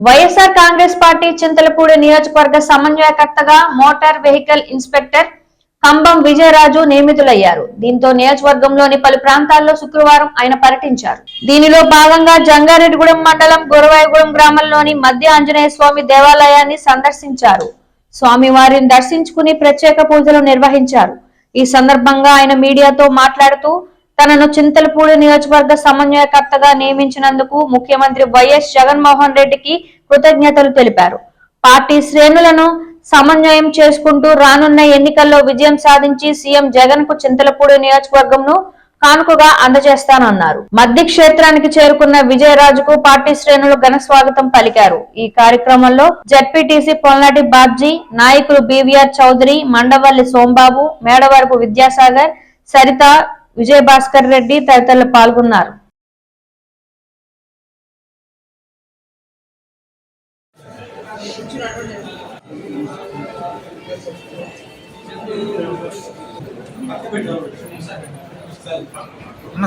YSR Congress party Chintalapudi నియోజకవర్గ సమన్వయకర్తగా motor vehicle inspector Kambam Vijayaraju నియమితులయ్యారు. దీంతో నియోజకవర్గంలోని పలు ప్రాంతాల్లో శుక్రవారం ఆయన పర్యటించారు. దీనిలో భాగంగా జంగారెడ్డిగూడెం మండలం గురవాయగూడెం గ్రామంలోని మధ్య ఆంజనేయ స్వామి దేవాలయాన్ని సందర్శించారు. స్వామివారిని దర్శించుకుని ప్రత్యేక పూజలు నిర్వహించారు. ఈ సందర్భంగా ఆయన మీడియాతో మాట్లాడుతూ తనను చింతలపూడి నియోజకవర్గ సమన్వయకర్తగా నియమించినందుకు ముఖ్యమంత్రి వైఎస్ జగన్మోహన్ రెడ్డికి కృతజ్ఞతలు తెలిపారు. పార్టీ శ్రేణులను సమన్వయం చేసుకుంటూ రానున్న ఎన్నికల్లో విజయం సాధించి సీఎం జగన్కు చింతలపూడి నియోజకవర్గంను కానుకగా అందజేస్తానన్నారు. మద్ది క్షేత్రానికి చేరుకున్న విజయరాజుకు పార్టీ శ్రేణులు ఘన స్వాగతం పలికారు. ఈ కార్యక్రమంలో జడ్పీటీసీ పొల్నాటి బాబ్జీ నాయకులు బీవీఆర్ చౌదరి మండవల్లి సోంబాబు మేడవరపు విద్యాసాగర్ సరిత విజయభాస్కర్ రెడ్డి తదితరులు పాల్గొన్నారు. అన్న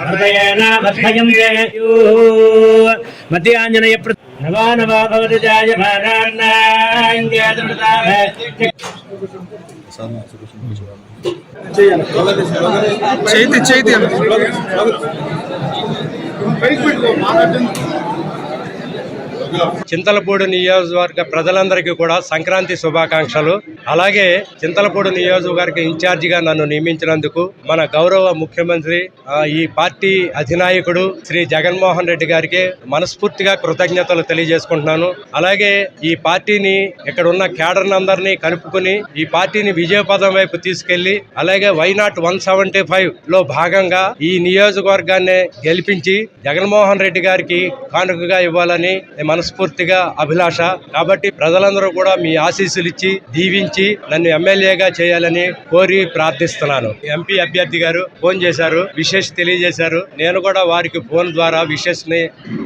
హృదయేన వర్ధయంతే మధ్యాంజనేయ నవా నవా భవతి జాయమానాన్యాదమృతాభ చేతి చేతి 玫瑰果麻烦真的。చింతలపూడి నియోజకవర్గ ప్రజలందరికీ కూడా సంక్రాంతి శుభాకాంక్షలు. అలాగే చింతలపూడి నియోజకవర్గ ఇన్ఛార్జిగా నన్ను నియమించినందుకు మన గౌరవ ముఖ్యమంత్రి ఈ పార్టీ అధినాయకుడు శ్రీ జగన్మోహన్ రెడ్డి గారికి మనస్ఫూర్తిగా కృతజ్ఞతలు తెలియజేసుకుంటున్నాను. అలాగే ఈ పార్టీని ఇక్కడ ఉన్న కేడర్నందరినీ కలుపుకుని ఈ పార్టీని విజయపదం వైపు తీసుకెళ్ళి అలాగే వైనాట్ వన్ సెవెంటీ ఫైవ్లో భాగంగా ఈ నియోజకవర్గాన్ని గెలిపించి జగన్మోహన్ రెడ్డి గారికి కానుకగా ఇవ్వాలని మనస్ఫూర్తిగా అభిలాష. కాబట్టి ప్రజలందరూ కూడా మీ ఆశీస్సులు ఇచ్చి దీవించి నన్ను ఎమ్మెల్యేగా చేయాలని కోరి ప్రార్థిస్తున్నాను. ఎంపీ అభ్యర్థి గారు ఫోన్ చేశారు విశేష్ తెలియజేశారు. నేను కూడా వారికి ఫోన్ ద్వారా విశేష్ని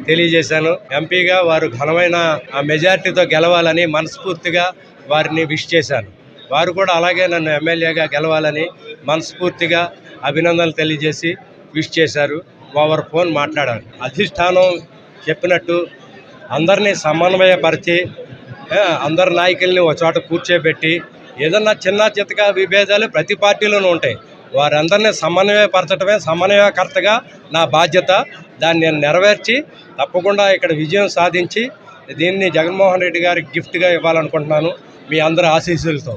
తెలియజేశాను. ఎంపీగా వారు ఘనమైన ఆ మెజార్టీతో గెలవాలని మనస్ఫూర్తిగా వారిని విష్ చేశాను. వారు కూడా అలాగే నన్ను ఎమ్మెల్యేగా గెలవాలని మనస్ఫూర్తిగా అభినందనలు తెలియజేసి విష్ చేశారు. ఓవర్ ఫోన్ మాట్లాడారు. అధిష్టానం చెప్పినట్టు అందరినీ సమన్వయపరిచి అందరి నాయకుల్ని ఒక చోట కూర్చోబెట్టి ఏదన్నా చిన్న చితక విభేదాలు ప్రతి పార్టీలోనూ ఉంటాయి. వారందరినీ సమన్వయపరచడమే సమన్వయకర్తగా నా బాధ్యత. దాన్ని నేను నెరవేర్చి తప్పకుండా ఇక్కడ విజయం సాధించి దీన్ని జగన్మోహన్ రెడ్డి గారికి గిఫ్ట్గా ఇవ్వాలనుకుంటున్నాను మీ అందరి ఆశీస్సులతో.